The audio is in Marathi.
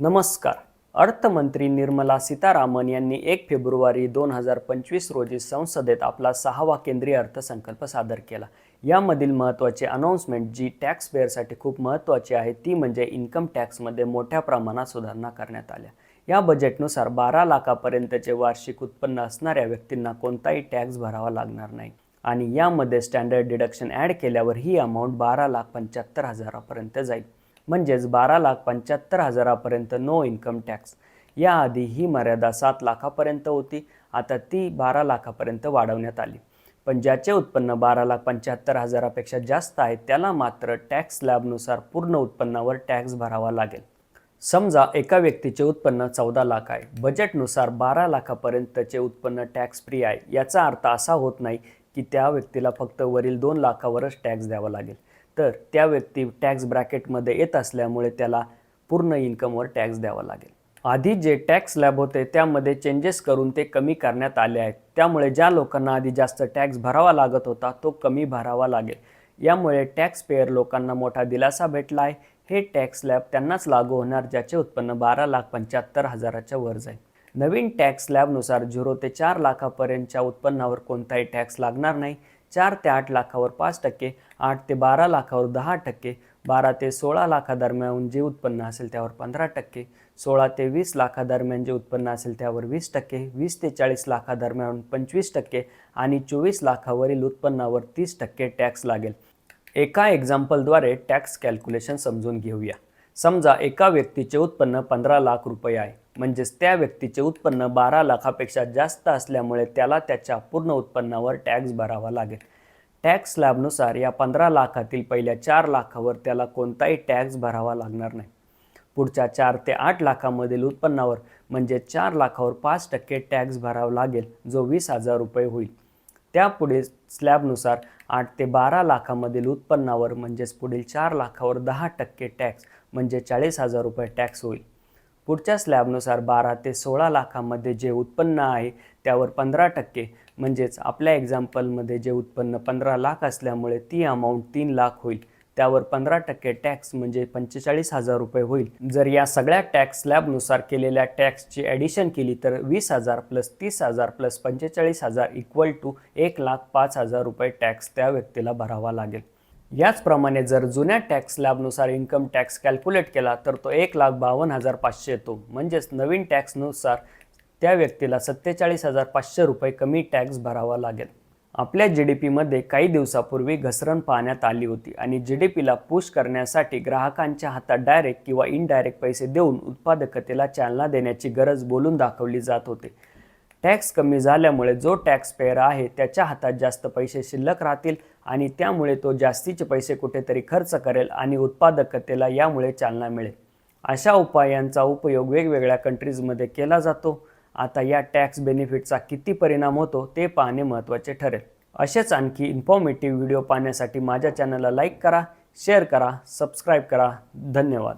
नमस्कार. अर्थमंत्री निर्मला सीतारामन यांनी एक फेब्रुवारी दोन हजार पंचवीस रोजी संसदेत आपला सहावा केंद्रीय अर्थसंकल्प सादर केला. यामधील महत्त्वाची अनाऊन्समेंट जी टॅक्स पेअरसाठी खूप महत्त्वाची आहे ती म्हणजे इन्कम टॅक्समध्ये मोठ्या प्रमाणात सुधारणा करण्यात आल्या. या बजेटनुसार बारा लाखापर्यंतचे वार्षिक उत्पन्न असणाऱ्या व्यक्तींना कोणताही टॅक्स भरावा लागणार नाही. आणि यामध्ये स्टँडर्ड डिडक्शन ॲड केल्यावर ही अमाऊंट बारा लाख पंच्याहत्तर हजारापर्यंत जाईल. म्हणजेच बारा लाख पंच्याहत्तर हजारापर्यंत नो इन्कम टॅक्स याआधी ही मर्यादा सात लाखापर्यंत होती. आता ती बारा लाखापर्यंत वाढवण्यात आली. पण ज्याचे उत्पन्न बारा लाख पंच्याहत्तर हजारापेक्षा जास्त आहे त्याला मात्र टॅक्स स्लॅबनुसार पूर्ण उत्पन्नावर टॅक्स भरावा लागेल. समजा एका व्यक्तीचे उत्पन्न चौदा लाख आहे. बजेटनुसार बारा लाखापर्यंतचे उत्पन्न टॅक्स फ्री आहे. याचा अर्थ असा होत नाही की त्या व्यक्तीला फक्त वरील दोन लाखावरच टॅक्स द्यावा लागेल. तर त्या व्यक्ती टॅक्स ब्रॅकेटमध्ये येत असल्यामुळे त्याला पूर्ण इन्कमवर टॅक्स द्यावा लागेल. आधी जे टॅक्स स्लॅब होते त्यामध्ये चेंजेस करून ते कमी करण्यात आले आहेत. त्यामुळे ज्या लोकांना आधी जास्त टॅक्स भरावा लागत होता तो कमी भरावा लागेल. यामुळे टॅक्स पेअर लोकांना मोठा दिलासा भेटला आहे. हे टॅक्स स्लॅब त्यांनाच लागू होणार ज्याचे उत्पन्न बारा लाख पंच्याहत्तर हजाराच्या वर जाईल. नवीन टॅक्स स्लॅबनुसार झिरो ते चार लाखापर्यंतच्या उत्पन्नावर कोणताही टॅक्स लागणार नाही. चार ते आठ लाखावर पाच टक्के आठ ते बारा लाखावर दहा टक्के बारा ते सोळा लाखादरम्यान जे उत्पन्न असेल त्यावर पंधरा टक्के सोळा ते वीस लाखादरम्यान जे उत्पन्न असेल त्यावर वीस टक्के वीस ते चाळीस लाखादरम्यान पंचवीस टक्के आणि चोवीस लाखावरील उत्पन्नावर तीस टक्के टॅक्स लागेल. एका एक्झाम्पलद्वारे टॅक्स कॅल्क्युलेशन समजून घेऊया. समजा एका व्यक्तीचे उत्पन्न पंधरा लाख रुपये आहे. म्हणजेच त्या व्यक्तीचे उत्पन्न बारा लाखापेक्षा जास्त असल्यामुळे त्याला त्याच्या पूर्ण उत्पन्नावर टॅक्स भरावा लागेल. टॅक्स स्लॅबनुसार या पंधरा लाखातील पहिल्या चार लाखावर त्याला कोणताही टॅक्स भरावा लागणार नाही. पुढच्या चार ते आठ लाखामधील उत्पन्नावर म्हणजे चार लाखावर पाच टक्के टॅक्स भरावा लागेल जो वीस हजार रुपये होईल. त्यापुढे स्लॅबनुसार आठ ते बारा लाखामधील उत्पन्नावर म्हणजेच पुढील चार लाखावर दहा टक्के टॅक्स म्हणजे चाळीस हजार रुपये टॅक्स होईल. पुढच्या स्लॅबनुसार बारा ते सोळा लाखामध्ये जे उत्पन्न आहे त्यावर पंधरा टक्के म्हणजेच आपल्या एक्झाम्पलमध्ये जे उत्पन्न पंधरा लाख असल्यामुळे ती अमाऊंट तीन लाख होईल. त्यावर पंधरा टक्के टॅक्स म्हणजे पंचेचाळीस हजार रुपये होईल. जर या सगळ्या टॅक्स स्लॅबनुसार केलेल्या टॅक्सची ॲडिशन केली तर वीस हजार प्लस तीस हजार प्लस पंचेचाळीस हजार इक्वल टू एक लाख पाच हजार रुपये टॅक्स त्या व्यक्तीला भरावा लागेल. याचप्रमाणे जर जुन्या टॅक्स स्लॅबनुसार इन्कम टॅक्स कॅल्क्युलेट केला तर तो एक लाख बावन्न हजार पाचशे येतो. म्हणजेच नवीन टॅक्सनुसार त्या व्यक्तीला सत्तेचाळीस हजार पाचशे रुपये कमी टॅक्स भरावा लागेल. आपल्या जी डी पीमध्ये काही दिवसापूर्वी घसरण पाहण्यात आली होती आणि जी डी पीला पुश करण्यासाठी ग्राहकांच्या हातात डायरेक्ट किंवा इनडायरेक्ट पैसे देऊन उत्पादकतेला चालना देण्याची गरज बोलून दाखवली जात होती. टॅक्स कमी झाल्यामुळे जो टॅक्स पेअर आहे त्याच्या हातात जास्त पैसे शिल्लक राहतील आणि त्यामुळे तो जास्तीचे पैसे कुठेतरी खर्च करेल आणि उत्पादकतेला यामुळे चालना मिळेल. अशा उपायांचा उपयोग वेगवेगळ्या कंट्रीजमध्ये केला जातो. आता या टॅक्स बेनिफिटचा किती परिणाम होतो ते पाहणे महत्त्वाचे ठरेल. असेच आणखी इन्फॉर्मेटिव्ह व्हिडिओ पाहण्यासाठी माझ्या चॅनलला लाईक करा शेअर करा सबस्क्राईब करा. धन्यवाद.